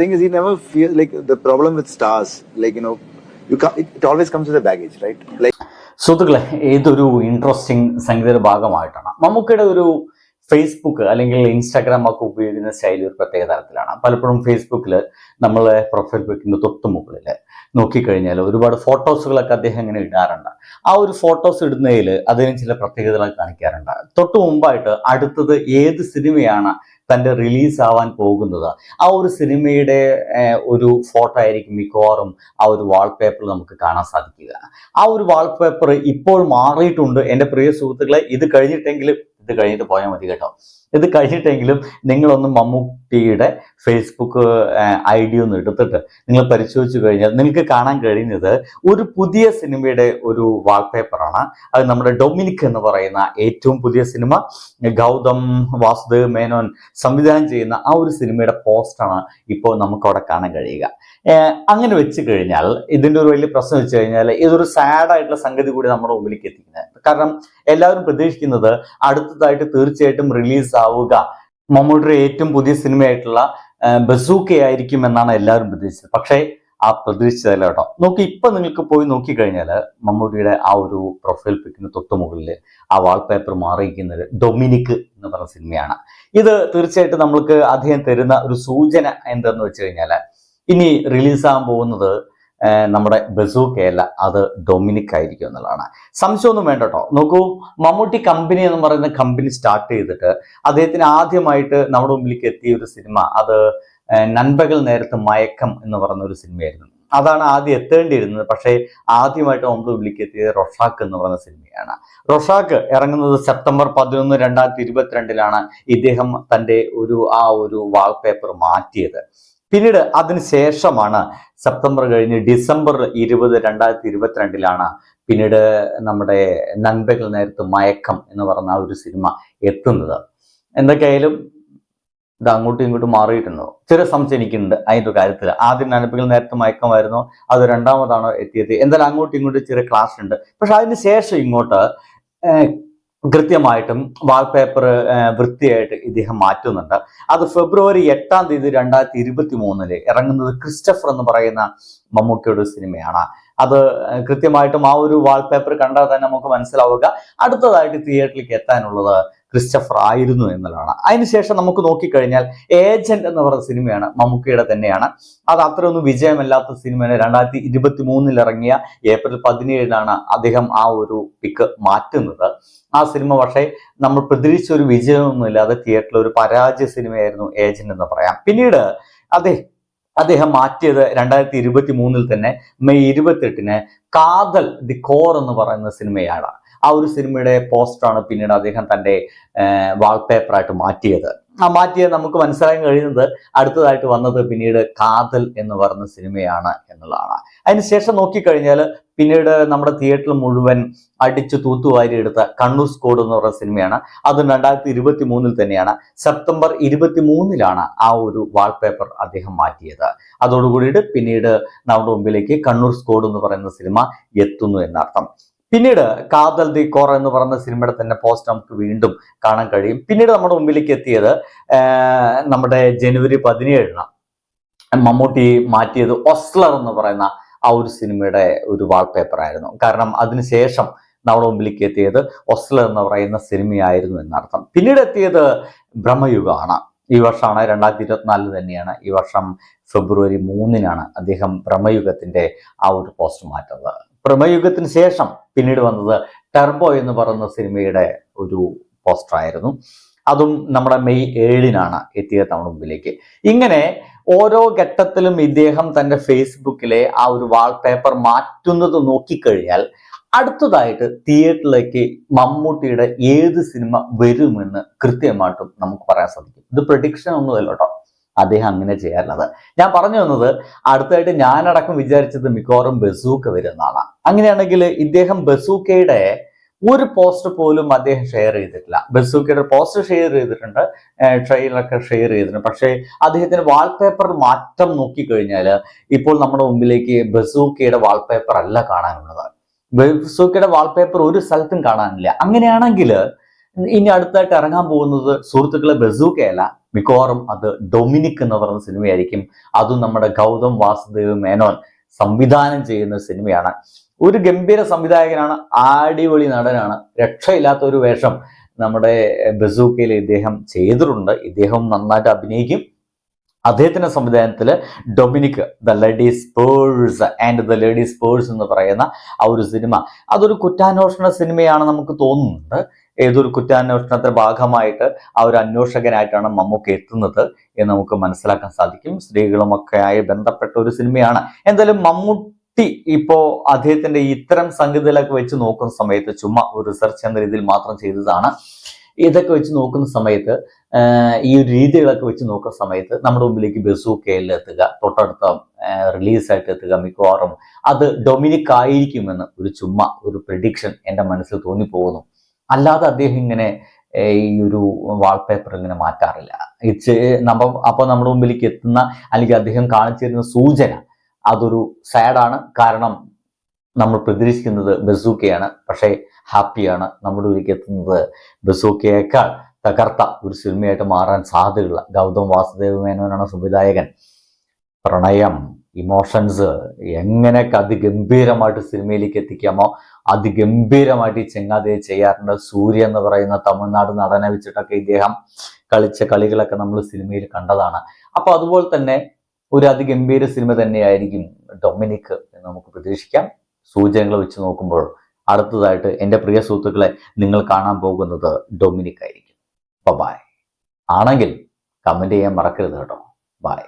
thing is he never feels like the problem with stars like you know you can't, it always comes with a baggage right? Like സുഹൃത്തുക്കളെ ഏതൊരു interesting സംഗീത ഭാഗമായിട്ടാണ്. മമ്മൂക്കയുടെ ഒരു Facebook അല്ലെങ്കിൽ Instagram ഒക്കെ ഉപയോഗിക്കുന്ന ശൈലി ഒരു പ്രത്യേക തരത്തിലാണ്. പലപ്പോഴും ഫേസ്ബുക്കിൽ നമ്മളെ പ്രൊഫൈൽ വെക്കുന്ന തൊട്ടുമുകളിൽ നോക്കിക്കഴിഞ്ഞാൽ ഒരുപാട് ഫോട്ടോസുകളൊക്കെ അദ്ദേഹം ഇങ്ങനെ ഇടാറുണ്ട്. ആ ഒരു ഫോട്ടോസ് ഇടുന്നതിൽ അദ്ദേഹം ചില പ്രത്യേകതകൾ കാണിക്കാറുണ്ട്. തൊട്ടു മുമ്പായിട്ട് അടുത്തത് ഏത് സിനിമയാണ് തന്റെ റിലീസ് ആവാൻ പോകുന്നത്? ആ ഒരു സിനിമയുടെ ഒരു ഫോട്ടോ ആയിരിക്കും മിക്കവാറും ആ ഒരു വാൾപേപ്പറിൽ നമുക്ക് കാണാൻ സാധിക്കുക. ആ ഒരു വാൾപേപ്പർ ഇപ്പോൾ മാറിയിട്ടുണ്ട്. എന്റെ പ്രിയ സുഹൃത്തുക്കളെ ഇത് കഴിഞ്ഞിട്ടെങ്കിലും ഇത് കഴിഞ്ഞിട്ട് പോയാൽ മതി കേട്ടോ. ഇത് കഴിഞ്ഞിട്ടെങ്കിലും നിങ്ങളൊന്ന് മമ്മൂട്ടിയുടെ ഫേസ്ബുക്ക് ഐ ഡി ഒന്ന് എടുത്തിട്ട് നിങ്ങൾ പരിശോധിച്ചു കഴിഞ്ഞാൽ നിങ്ങൾക്ക് കാണാൻ കഴിയുന്നത് ഒരു പുതിയ സിനിമയുടെ ഒരു വാൾപേപ്പറാണ് അത് നമ്മുടെ ഡൊമിനിക് എന്ന് പറയുന്ന ഏറ്റവും പുതിയ സിനിമ. ഗൗതം വാസുദേവ് മേനോൻ സംവിധാനം ചെയ്യുന്ന ആ ഒരു സിനിമയുടെ പോസ്റ്റാണ് ഇപ്പോൾ നമുക്ക് അവിടെ കാണാൻ കഴിയുക. അങ്ങനെ വെച്ച് കഴിഞ്ഞാൽ ഇതിന്റെ ഒരു വലിയ പ്രശ്നം വെച്ച് കഴിഞ്ഞാൽ ഇതൊരു സാഡായിട്ടുള്ള സംഗതി കൂടി നമ്മുടെ മുമ്പിലേക്ക് എത്തിക്കുന്നത് കാരണം എല്ലാവരും പ്രതീക്ഷിക്കുന്നത് അടുത്തതായിട്ട് തീർച്ചയായിട്ടും റിലീസ് ആവുക മമ്മൂട്ടിയുടെ ഏറ്റവും പുതിയ സിനിമയായിട്ടുള്ള ബസൂക്ക ആയിരിക്കും എന്നാണ് എല്ലാവരും പ്രതീക്ഷിച്ചത്. പക്ഷേ ആ പ്രതീക്ഷിച്ചതല്ല കേട്ടോ. നോക്കി ഇപ്പൊ നിങ്ങൾക്ക് പോയി നോക്കിക്കഴിഞ്ഞാൽ മമ്മൂട്ടിയുടെ ആ ഒരു പ്രൊഫൈൽ പിക്കിന് തൊട്ട് മുകളിൽ ആ വാൾപേപ്പർ മാറിയിരിക്കുന്നത് ഡൊമിനിക് എന്ന് പറഞ്ഞ സിനിമയാണ്. ഇത് തീർച്ചയായിട്ടും നമ്മൾക്ക് അദ്ദേഹം തരുന്ന ഒരു സൂചന എന്തെന്ന് വെച്ച് കഴിഞ്ഞാൽ ഇനി റിലീസാകാൻ പോകുന്നത് നമ്മുടെ ബസൂക്കയല്ല അത് ഡൊമിനിക് ആയിരിക്കും എന്നുള്ളതാണ്. സംശയമൊന്നും വേണ്ട കേട്ടോ. നോക്കൂ മമ്മൂട്ടി കമ്പനി എന്ന് പറയുന്ന കമ്പനി സ്റ്റാർട്ട് ചെയ്തിട്ട് അദ്ദേഹത്തിന് ആദ്യമായിട്ട് നമ്മുടെ മുമ്പിലേക്ക് എത്തിയ ഒരു സിനിമ അത് നൻപകൽ നേരത്ത് മയക്കം എന്ന് പറയുന്ന ഒരു സിനിമയായിരുന്നു. അതാണ് ആദ്യം എത്തേണ്ടിയിരുന്നത്. പക്ഷേ ആദ്യമായിട്ട് നമ്മുടെ മുമ്പിലേക്ക് എത്തിയത് റൊഷാക്ക് എന്ന് പറയുന്ന സിനിമയാണ്. റൊഷാക്ക് ഇറങ്ങുന്നത് സെപ്റ്റംബർ പതിനൊന്ന് രണ്ടായിരത്തി ഇരുപത്തിരണ്ടിലാണ് ഇദ്ദേഹം തന്റെ ഒരു ആ ഒരു വാൾപേപ്പർ മാറ്റിയത്. പിന്നീട് അതിന് ശേഷമാണ് സെപ്റ്റംബർ കഴിഞ്ഞ് ഡിസംബർ ഇരുപത് രണ്ടായിരത്തി ഇരുപത്തിരണ്ടിലാണ് പിന്നീട് നമ്മുടെ നൻപകൽ നേരത്ത് മയക്കം എന്ന് പറഞ്ഞ ആ ഒരു സിനിമ എത്തുന്നത്. എന്തൊക്കെയായാലും ഇത് അങ്ങോട്ടും ഇങ്ങോട്ടും മാറിയിട്ടുണ്ടോ. ചെറിയ സംശയം എനിക്കുണ്ട്. അതിന്റെ കാര്യത്തിൽ ആദ്യം നനപ്പുകൾ നേരത്തെ മയക്കമായിരുന്നു. അത് രണ്ടാമതാണോ എത്തിയത്? എന്തായാലും അങ്ങോട്ടും ഇങ്ങോട്ടും ചെറിയ ക്ലാസ് ഉണ്ട്. പക്ഷെ അതിന് ശേഷം ഇങ്ങോട്ട് കൃത്യമായിട്ടും വാൾപേപ്പർ വൃത്തിയായിട്ട് ഇദ്ദേഹം മാറ്റുന്നുണ്ട്. അത് ഫെബ്രുവരി എട്ടാം തീയതി രണ്ടായിരത്തി ഇരുപത്തി മൂന്നിൽ ഇറങ്ങുന്നത് ക്രിസ്റ്റഫർ എന്ന് പറയുന്ന മമ്മൂക്കിയുടെ സിനിമയാണ്. അത് കൃത്യമായിട്ടും ആ ഒരു വാൾപേപ്പർ കണ്ടാൽ തന്നെ നമുക്ക് മനസ്സിലാവുക. അടുത്തതായിട്ട് തിയേറ്ററിലേക്ക് എത്താനുള്ളത് ക്രിസ്റ്റഫർ ആയിരുന്നു എന്നുള്ളതാണ്. അതിനുശേഷം നമുക്ക് നോക്കിക്കഴിഞ്ഞാൽ ഏജന്റ് എന്ന് പറഞ്ഞ സിനിമയാണ് മമ്മൂക്കയുടെ തന്നെയാണ്. അത് അത്രയൊന്നും വിജയമല്ലാത്ത സിനിമയാണ്. രണ്ടായിരത്തി ഇരുപത്തി മൂന്നിൽ ഇറങ്ങിയ ഏപ്രിൽ പതിനേഴിനാണ് അദ്ദേഹം ആ ഒരു പിക്ക് മാറ്റുന്നത്. ആ സിനിമ പക്ഷേ നമ്മൾ പ്രതീക്ഷിച്ച ഒരു വിജയമൊന്നും ഇല്ലാതെ തിയേറ്ററിൽ ഒരു പരാജയ സിനിമയായിരുന്നു ഏജന്റ് എന്ന് പറയാം. പിന്നീട് അദ്ദേഹം അദ്ദേഹം മാറ്റിയത് രണ്ടായിരത്തി ഇരുപത്തി മൂന്നിൽ തന്നെ മെയ് ഇരുപത്തെട്ടിന് കാതൽ ദി കോർ എന്ന് പറയുന്ന സിനിമയാണ്. ആ ഒരു സിനിമയുടെ പോസ്റ്ററാണ് പിന്നീട് അദ്ദേഹം തന്റെ വാൾപേപ്പറായിട്ട് മാറ്റിയത്. ആ മാറ്റിയത് നമുക്ക് മനസ്സിലാക്കാൻ കഴിയുന്നത് അടുത്തതായിട്ട് വന്നത് പിന്നീട് കാതൽ എന്ന് പറഞ്ഞ സിനിമയാണ് എന്നുള്ളതാണ്. അതിനുശേഷം നോക്കിക്കഴിഞ്ഞാൽ പിന്നീട് നമ്മുടെ തിയേറ്ററിൽ മുഴുവൻ അടിച്ചു തൂത്തുവാരി എടുത്ത കണ്ണൂർ സ്കോഡ് എന്ന് പറയുന്ന സിനിമയാണ്. അത് രണ്ടായിരത്തി ഇരുപത്തി മൂന്നിൽ തന്നെയാണ്. സെപ്റ്റംബർ ഇരുപത്തി മൂന്നിലാണ് ആ ഒരു വാൾപേപ്പർ അദ്ദേഹം മാറ്റിയത്. അതോടുകൂടിയിട്ട് പിന്നീട് നമ്മുടെ മുമ്പിലേക്ക് കണ്ണൂർ സ്കോഡ് എന്ന് പറയുന്ന സിനിമ എത്തുന്നു എന്നർത്ഥം. പിന്നീട് കാതൽ ദി കോർ എന്ന് പറയുന്ന സിനിമയുടെ തന്നെ പോസ്റ്റ് നമുക്ക് വീണ്ടും കാണാൻ കഴിയും. പിന്നീട് നമ്മുടെ മുമ്പിലേക്ക് എത്തിയത് നമ്മുടെ ജനുവരി പതിനേഴിന് മമ്മൂട്ടി മാറ്റിയത് ഒസ്ലർ എന്ന് പറയുന്ന ആ ഒരു സിനിമയുടെ ഒരു വാൾപേപ്പർ ആയിരുന്നു. കാരണം അതിനുശേഷം നമ്മുടെ മുമ്പിലേക്ക് എത്തിയത് ഒസ്ലർ എന്ന് പറയുന്ന സിനിമയായിരുന്നു എന്നർത്ഥം. പിന്നീട് എത്തിയത് ബ്രഹ്മയുഗമാണ്. ഈ വർഷമാണ് രണ്ടായിരത്തി ഇരുപത്തിനാലിൽ തന്നെയാണ് ഈ വർഷം ഫെബ്രുവരി മൂന്നിനാണ് അദ്ദേഹം ബ്രഹ്മയുഗത്തിന്റെ ആ ഒരു പോസ്റ്റ് മാറ്റുന്നത് ബ്രഹ്മയുഗത്തിന് ശേഷം പിന്നീട് വന്നത് ടെർബോ എന്ന് പറയുന്ന സിനിമയുടെ ഒരു പോസ്റ്റർ ആയിരുന്നു. അതും നമ്മുടെ മെയ് ഏഴിനാണ് എത്തിയത് നമ്മുടെ മുമ്പിലേക്ക്. ഇങ്ങനെ ഓരോ ഘട്ടത്തിലും ഇദ്ദേഹം തന്റെ ഫേസ്ബുക്കിലെ ആ ഒരു വാൾപേപ്പർ മാറ്റുന്നത് നോക്കിക്കഴിഞ്ഞാൽ അടുത്തതായിട്ട് തിയേറ്ററിലേക്ക് മമ്മൂട്ടിയുടെ ഏത് സിനിമ വരുമെന്ന് കൃത്യമായിട്ടും നമുക്ക് പറയാൻ സാധിക്കും. ഇത് പ്രഡിക്ഷൻ ഒന്നുമല്ല കേട്ടോ. അദ്ദേഹം അങ്ങനെ ചെയ്യാറുള്ളത്. ഞാൻ പറഞ്ഞു വന്നത് അടുത്തായിട്ട് ഞാനടക്കം വിചാരിച്ചത് മിക്കവാറും ബസൂക്ക വരുന്നതാണ്. അങ്ങനെയാണെങ്കിൽ ഇദ്ദേഹം ബസൂക്കയുടെ ഒരു പോസ്റ്റ് പോലും അദ്ദേഹം ഷെയർ ചെയ്തിട്ടില്ല. ബസൂക്കയുടെ പോസ്റ്റ് ഷെയർ ചെയ്തിട്ടുണ്ട് ട്രെയിലൊക്കെ ഷെയർ ചെയ്തിട്ടുണ്ട്. പക്ഷേ അദ്ദേഹത്തിന്റെ വാൾപേപ്പർ മാറ്റം നോക്കിക്കഴിഞ്ഞാൽ ഇപ്പോൾ നമ്മുടെ മുമ്പിലേക്ക് ബസൂക്കയുടെ വാൾപേപ്പർ അല്ല കാണാനുള്ളത്. ബസൂക്കയുടെ വാൾപേപ്പർ ഒരു സ്ഥലത്തും കാണാനില്ല. അങ്ങനെയാണെങ്കിൽ ഇനി അടുത്തായിട്ട് ഇറങ്ങാൻ പോകുന്നത് സുഹൃത്തുക്കളെ ബസൂക്കയല്ല. മിക്കവാറും അത് ഡൊമിനിക് എന്ന് പറയുന്ന സിനിമയായിരിക്കും. അതും നമ്മുടെ ഗൗതം വാസുദേവ് മേനോൻ സംവിധാനം ചെയ്യുന്ന സിനിമയാണ്. ഒരു ഗംഭീര സംവിധായകനാണ് അടിപൊളി നടനാണ്. രക്ഷയില്ലാത്ത ഒരു വേഷം നമ്മുടെ ബസൂക്കയിൽ ഇദ്ദേഹം ചെയ്തിട്ടുണ്ട്. ഇദ്ദേഹം നന്നായിട്ട് അഭിനയിക്കും. അദ്ദേഹത്തിന്റെ സംവിധാനത്തിൽ Dominic the ladies purse and the ladies purse എന്ന് പറയുന്ന ആ ഒരു സിനിമ. അതൊരു കുറ്റാന്വേഷണ സിനിമയാണ് നമുക്ക് തോന്നുന്നുണ്ട്. ഏതൊരു കുറ്റാന്വേഷണത്തിന്റെ ഭാഗമായിട്ട് ആ ഒരു അന്വേഷകനായിട്ടാണ് മമ്മൂക്ക എത്തുന്നത് എന്ന് നമുക്ക് മനസ്സിലാക്കാൻ സാധിക്കും. സ്ത്രീകളുമൊക്കെ ആയി ബന്ധപ്പെട്ട ഒരു സിനിമയാണ്. എന്തായാലും മമ്മൂട്ടി ഇപ്പോ അദ്ദേഹത്തിന്റെ ഇത്തരം സംഗതികളൊക്കെ വെച്ച് നോക്കുന്ന സമയത്ത് ചുമ്മാ ഒരു റിസർച്ച് എന്ന രീതിയിൽ മാത്രം ചെയ്തതാണ്. ഇതൊക്കെ വെച്ച് നോക്കുന്ന സമയത്ത് ഈ ഒരു രീതികളൊക്കെ വെച്ച് നോക്കുന്ന സമയത്ത് നമ്മുടെ മുമ്പിലേക്ക് ബസൂക്കയിൽ എത്തുക തൊട്ടടുത്ത റിലീസായിട്ട് എത്തുക മിക്കവാറും. അത് ഡൊമിനിക് ആയിരിക്കുമെന്ന് ഒരു ചുമ്മാ ഒരു പ്രഡിക്ഷൻ എന്റെ മനസ്സിൽ തോന്നിപ്പോകുന്നു. അല്ലാതെ അദ്ദേഹം ഇങ്ങനെ ഈ ഒരു വാൾപേപ്പർ ഇങ്ങനെ മാറ്റാറില്ല. നമ്മ അപ്പോൾ നമ്മുടെ മുമ്പിലേക്ക് എത്തുന്ന അല്ലെങ്കിൽ അദ്ദേഹം കാണിച്ചു തരുന്ന സൂചന അതൊരു സാഡാണ് കാരണം നമ്മൾ പ്രതീക്ഷിക്കുന്നത് ബസൂക്കയാണ്. പക്ഷേ ഹാപ്പിയാണ് നമ്മുടെ ഉള്ളിലേക്ക് എത്തുന്നത് ബസൂക്കയേക്കാൾ തകർത്ത ഒരു സിനിമയായിട്ട് മാറാൻ സാധ്യതയുള്ള ഗൗതം വാസുദേവ് മേനോനാണ് സംവിധായകൻ. പ്രണയം. ഇമോഷൻസ് എങ്ങനെയൊക്കെ അതിഗംഭീരമായിട്ട് സിനിമയിലേക്ക് എത്തിക്കാമോ അതിഗംഭീരമായിട്ട് ഈ ചെങ്ങാതിയെ ചെയ്യാറുണ്ട്. സൂര്യ എന്ന് പറയുന്ന തമിഴ്നാട് നടനെ വെച്ചിട്ടൊക്കെ ഇദ്ദേഹം കളിച്ച കളികളൊക്കെ നമ്മൾ സിനിമയിൽ കണ്ടതാണ്. അപ്പൊ അതുപോലെ തന്നെ ഒരു അതിഗംഭീര സിനിമ തന്നെയായിരിക്കും ഡൊമിനിക് എന്ന് നമുക്ക് പ്രതീക്ഷിക്കാം. സൂചനകൾ വെച്ച് നോക്കുമ്പോൾ അടുത്തതായിട്ട് എന്റെ പ്രിയ സുഹൃത്തുക്കളെ നിങ്ങൾ കാണാൻ പോകുന്നത് ഡൊമിനിക് ആയിരിക്കും. ബൈ ആണെങ്കിൽ കമന്റ് ചെയ്യാൻ മറക്കരുത് കേട്ടോ. ബൈ